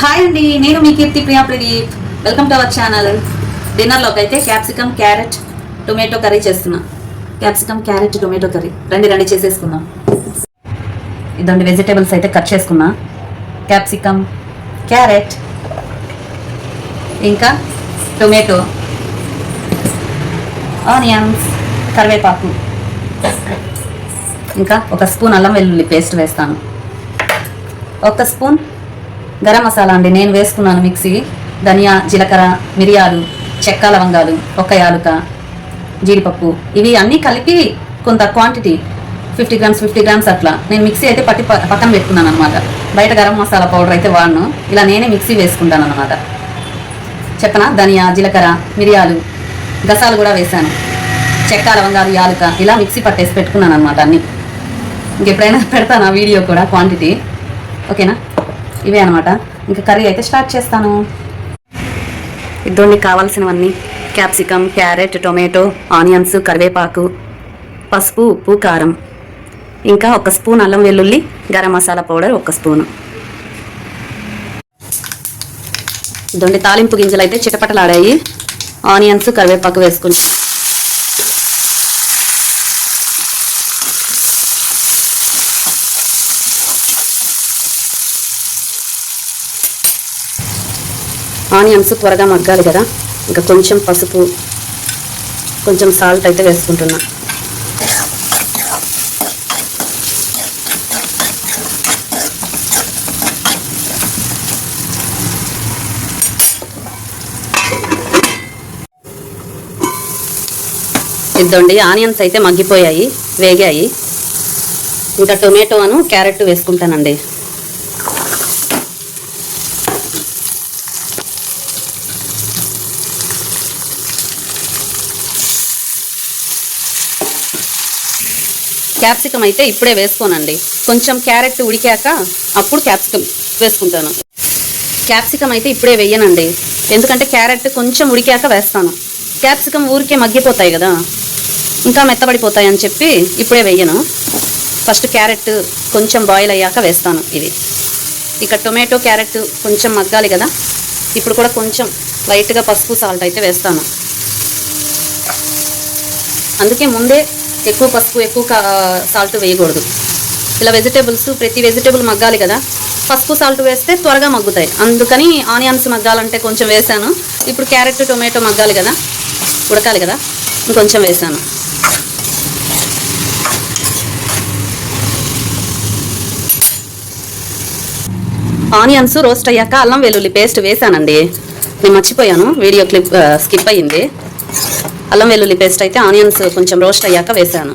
Hi అండి నేను మీ Keerthi Priya Pradeep. Welcome to our channel డిన్నర్లోకి అయితే క్యాప్సికమ్ క్యారెట్ టొమాటో కర్రీ చేస్తున్నా. క్యాప్సికమ్ క్యారెట్ టొమాటో కర్రీ రండి రండి చేసేసుకుందాం. ఇదండి వెజిటేబుల్స్ అయితే కట్ చేసుకున్నా. క్యాప్సికమ్ క్యారెట్ ఇంకా టొమాటో ఆనియన్స్ కరివేపాకు. ఇంకా ఒక స్పూన్ అల్లం వెల్లుల్లి పేస్ట్ వేస్తాను. ఒక స్పూన్ గరం మసాలా అండి. నేను వేసుకున్నాను మిక్సీ. ధనియా జీలకర్ర మిరియాలు చెక్క లవంగాలు ఒక యాలుక జీడిపప్పు. ఇవి అన్నీ కలిపి కొంత quantity fifty grams fifty grams అట్లా. నేను మిక్సీ అయితే పట్టి ప- పక్కన పెట్టుకున్నాను అనమాట బయట గరం మసాలా పౌడర్ అయితే వాడను. ఇలా నేనే మిక్సీ వేసుకుంటాను అనమాట చెప్పన? ధనియా జీలకర్ర మిరియాలు గసాలు కూడా వేశాను. చెక్క లవంగాలు యాలుక ఇలా మిక్సీ పట్టేసి పెట్టుకున్నాను అనమాట అన్నీ. ఇంకెప్పుడైనా పెడతాను ఆ వీడియో కూడా క్వాంటిటీ ఓకేనా? ఇవే అనమాట ఇంకా కర్రీ అయితే స్టార్ట్ చేస్తాను. ఇద్దరికి కావాల్సినవన్నీ. క్యాప్సికమ్ క్యారెట్ టొమాటో ఆనియన్స్ కరివేపాకు పసుపు ఉప్పు కారం. ఇంకా ఒక స్పూన్ అల్లం వెల్లుల్లి గరం మసాలా పౌడర్ ఒక స్పూను. ఇదండి తాలింపు గింజలు అయితే చిటపటలాడాయి. ఆనియన్స్ కరివేపాకు వేసుకుంటాం ఆనియన్స్ త్వరగా మగ్గాలి కదా. ఇంకా కొంచెం పసుపు కొంచెం సాల్ట్ అయితే వేసుకుంటున్నా. ఇద్దండి ఆనియన్స్ అయితే మగ్గిపోయాయి వేగాయి. ఇంకా టొమాటో అను క్యారెట్ వేసుకుంటానండి. క్యాప్సికమ్ అయితే ఇప్పుడే వేసుకోనండి. కొంచెం క్యారెట్ ఉడికాక అప్పుడు క్యాప్సికమ్ వేసుకుంటాను. క్యాప్సికమ్ అయితే ఇప్పుడే వేయనండి. ఎందుకంటే క్యారెట్ కొంచెం ఉడికాక వేస్తాను. క్యాప్సికమ్ ఊరికే మగ్గిపోతాయి కదా. ఇంకా మెత్తబడిపోతాయి అని చెప్పి ఇప్పుడే వేయను. ఫస్ట్ క్యారెట్ కొంచెం బాయిల్ అయ్యాక వేస్తాను ఇవి. ఇక టొమాటో క్యారెట్ కొంచెం మగ్గాలి కదా. ఇప్పుడు కూడా కొంచెం లైట్గా పసుపు సాల్ట్ అయితే వేస్తాను. అందుకే ముందే ఎక్కువ పసుపు ఎక్కువ సాల్ట్ వేయకూడదు. ఇలా వెజిటేబుల్స్ ప్రతి వెజిటేబుల్ మగ్గాలి కదా. పసుపు సాల్ట్ వేస్తే త్వరగా మగ్గుతాయి. అందుకని ఆనియన్స్ మగ్గాలంటే కొంచెం వేసాను. ఇప్పుడు క్యారెట్ టొమాటో మగ్గాలి కదా. ఉడకాలి కదా. ఇంకొంచెం వేసాను. ఆనియన్స్ రోస్ట్ అయ్యాక అల్లం వెల్లుల్లి పేస్ట్ వేసానండి. నేను మర్చిపోయాను. వీడియో క్లిప్ స్కిప్ అయ్యింది. అల్లం వెల్లుల్లి పేస్ట్ అయితే ఆనియన్స్ కొంచెం రోస్ట్ అయ్యాక వేసాను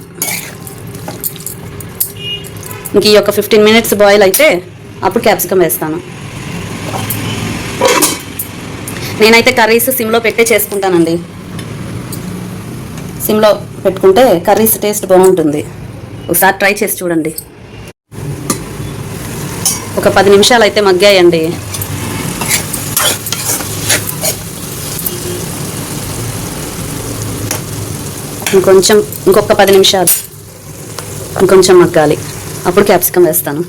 ఇంక ఈ యొక్క ఫిఫ్టీన్ మినిట్స్ బాయిల్ అయితే అప్పుడు క్యాప్సికమ్ వేస్తాను. నేనైతే కర్రీస్ సిమ్లో పెట్టే చేసుకుంటానండి. సిమ్లో పెట్టుకుంటే కర్రీస్ టేస్ట్ బాగుంటుంది. ఒకసారి ట్రై చేసి చూడండి. ఒక పది నిమిషాలు అయితే మగ్గాయండి. ఇంకొంచెం ఇంకొక పది నిమిషాలు. ఇంకొంచెం మగ్గాలి. అప్పుడు క్యాప్సికమ్ వేస్తాను.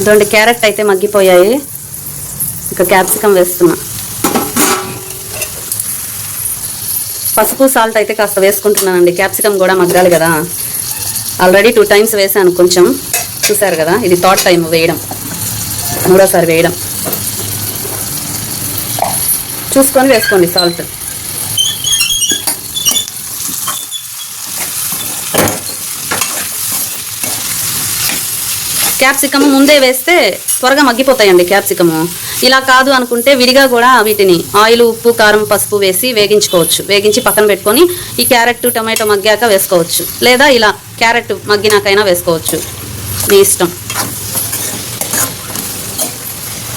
ఇటువంటి క్యారెట్ అయితే మగ్గిపోయాయి. ఇంకా క్యాప్సికమ్ వేస్తున్నా. పసుపు సాల్ట్ అయితే కాస్త వేసుకుంటున్నానండి. క్యాప్సికమ్ కూడా మగ్గాలి కదా. ఆల్రెడీ టూ టైమ్స్ వేసాను కొంచెం. చూసారు కదా? ఇది థర్డ్ టైం వేయడం. మూడోసారి వేయడం. చూసుకొని వేసుకోండి సాల్ట్ క్యాప్సికమ్ ముందే వేస్తే త్వరగా మగ్గిపోతాయండి క్యాప్సికము. ఇలా కాదు అనుకుంటే విడిగా కూడా వీటిని ఆయిల్ ఉప్పు కారం పసుపు వేసి వేగించుకోవచ్చు. వేగించి పక్కన పెట్టుకొని ఈ క్యారెట్ టమాటో మగ్గాక వేసుకోవచ్చు. లేదా ఇలా క్యారెట్ మగ్గినాకైనా వేసుకోవచ్చు. మీ ఇష్టం.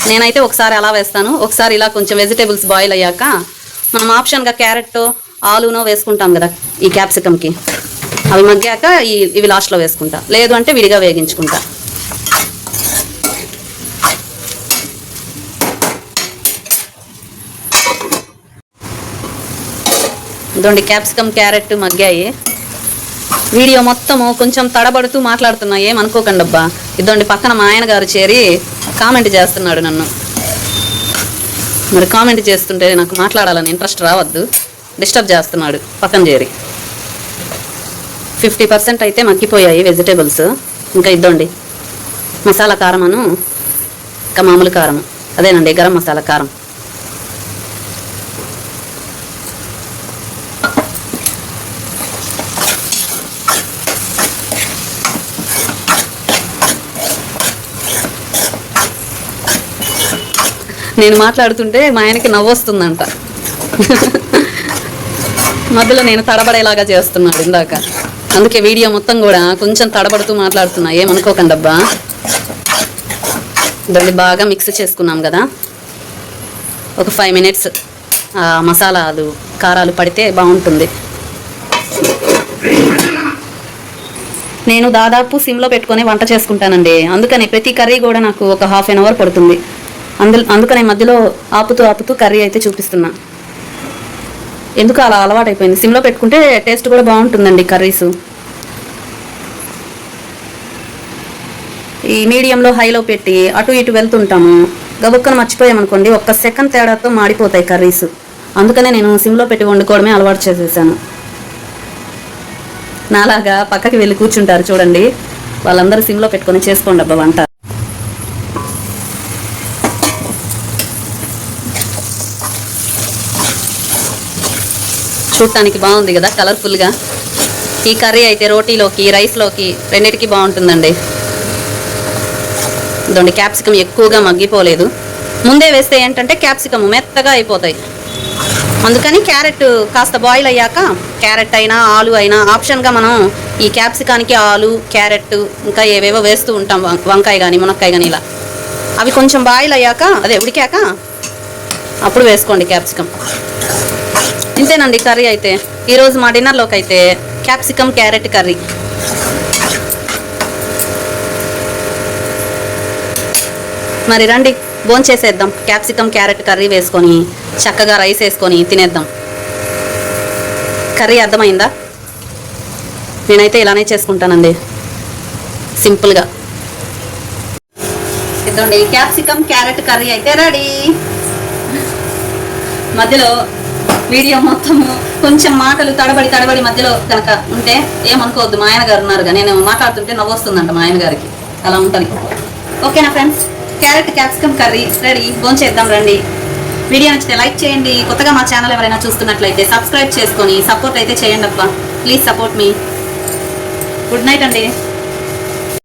నేనైతే ఒకసారి అలా వేస్తాను. ఒకసారి ఇలా కొంచెం వెజిటేబుల్స్ బాయిల్ అయ్యాక మనం ఆప్షన్గా క్యారెట్ ఆలునో వేసుకుంటాం కదా ఈ క్యాప్సికమ్కి అవి మగ్గాక ఈ ఇవి లాస్ట్లో వేసుకుంటా. లేదు అంటే విడిగా వేగించుకుంటా. ఇదండి క్యాప్సికమ్ క్యారెట్ మగ్గాయి. వీడియో మొత్తము కొంచెం తడబడుతూ మాట్లాడుతున్నా ఏమనుకోకండి అబ్బా ఇదండి పక్కన మా ఆయన గారు చేరి కామెంట్ చేస్తున్నాడు నన్ను. మరి కామెంట్ చేస్తుంటే నాకు మాట్లాడాలని ఇంట్రెస్ట్ రావద్దు. డిస్టర్బ్ చేస్తున్నాడు. పక్కన చేరి. ఫిఫ్టీ పర్సెంట్ అయితే మగ్గిపోయాయి వెజిటేబుల్స్. ఇంకా ఇద్దండి మసాలా కారమను ఇంకా మామూలు కారం అదేనండి గరం మసాలా కారం. నేను మాట్లాడుతుంటే మా ఆయనకి నవ్వొస్తుందంట. మధ్యలో నేను తడబడేలాగా చేస్తున్నాడు ఇందాక. అందుకే వీడియో మొత్తం కూడా కొంచెం తడబడుతూ మాట్లాడుతున్నా. ఏమనుకోకండి అబ్బా దాన్ని బాగా మిక్స్ చేసుకున్నాం కదా. ఒక ఫైవ్ మినిట్స్ మసాలాలు కారాలు పడితే బాగుంటుంది. నేను దాదాపు సిమ్లో పెట్టుకొని వంట చేసుకుంటానండి. అందుకని ప్రతి కర్రీ కూడా నాకు ఒక హాఫ్ అన్ అవర్ పడుతుంది. అందు అందుకని మధ్యలో ఆపుతూ ఆపుతూ కర్రీ అయితే చూపిస్తున్నా. ఎందుకు అలా అలవాటైపోయింది? సిమ్లో పెట్టుకుంటే టేస్ట్ కూడా బాగుంటుందండి కర్రీస్. ఈ మీడియంలో హైలో పెట్టి అటు ఇటు వెళ్తుంటాము. గబుక్కను మర్చిపోయామనుకోండి ఒక్క సెకండ్ తేడాతో మాడిపోతాయి కర్రీస్. అందుకనే నేను సిమ్లో పెట్టి వండుకోవడమే అలవాటు చేసేసాను. నాలాగా పక్కకి వెళ్ళి కూర్చుంటారు చూడండి. వాళ్ళందరూ సిమ్లో పెట్టుకొని చేసుకోండి అబ్బా వంట. చూడటానికి బాగుంది కదా కలర్ఫుల్గా ఈ కర్రీ అయితే రోటీలోకి రైస్లోకి రెండింటికి బాగుంటుందండి. ఇదండి క్యాప్సికమ్ ఎక్కువగా మగ్గిపోలేదు. ముందే వేస్తే ఏంటంటే క్యాప్సికమ్ మెత్తగా అయిపోతాయి. అందుకని క్యారెట్ కాస్త బాయిల్ అయ్యాక క్యారెట్ అయినా ఆలు అయినా ఆప్షన్గా మనం ఈ క్యాప్సికానికి ఆలు క్యారెట్ ఇంకా ఏవేవో వేస్తూ ఉంటాం వంకాయ కానీ మునక్కాయ కానీ ఇలా. అవి కొంచెం బాయిల్ అయ్యాక అదే ఉడికాక అప్పుడు వేసుకోండి క్యాప్సికమ్ ఇంతేనండి కర్రీ అయితే. ఈరోజు మా డిన్నర్లోకి అయితే క్యాప్సికమ్ క్యారెట్ కర్రీ. మరి రండి భోంచేసేద్దాం క్యాప్సికమ్ క్యారెట్ కర్రీ వేసుకొని చక్కగా రైస్ వేసుకొని తినేద్దాం. కర్రీ అర్థమైందా? నేనైతే ఇలానే చేసుకుంటానండి. సింపుల్గా. ఇదండి క్యాప్సికమ్ క్యారెట్ కర్రీ అయితే రెడీ. మధ్యలో వీడియో మొత్తము కొంచెం మాటలు తడబడి తడబడి మధ్యలో కనుక ఉంటే ఏమనుకోవద్దు. మా ఆయన గారు ఉన్నారుగా నేను మాట్లాడుతుంటే నవ్వు వస్తుందంట మా ఆయన గారికి అలా ఉంటుంది. ఓకేనా friends carrot capsicum curry ready. భోంచేద్దాం రండి. వీడియో నచ్చితే లైక్ చేయండి. కొత్తగా మా ఛానల్ ఎవరైనా చూస్తున్నట్లయితే సబ్స్క్రైబ్ చేసుకొని సపోర్ట్ అయితే చేయండి అబ్బా ప్లీజ్ సపోర్ట్ మీ. గుడ్ నైట్ అండి.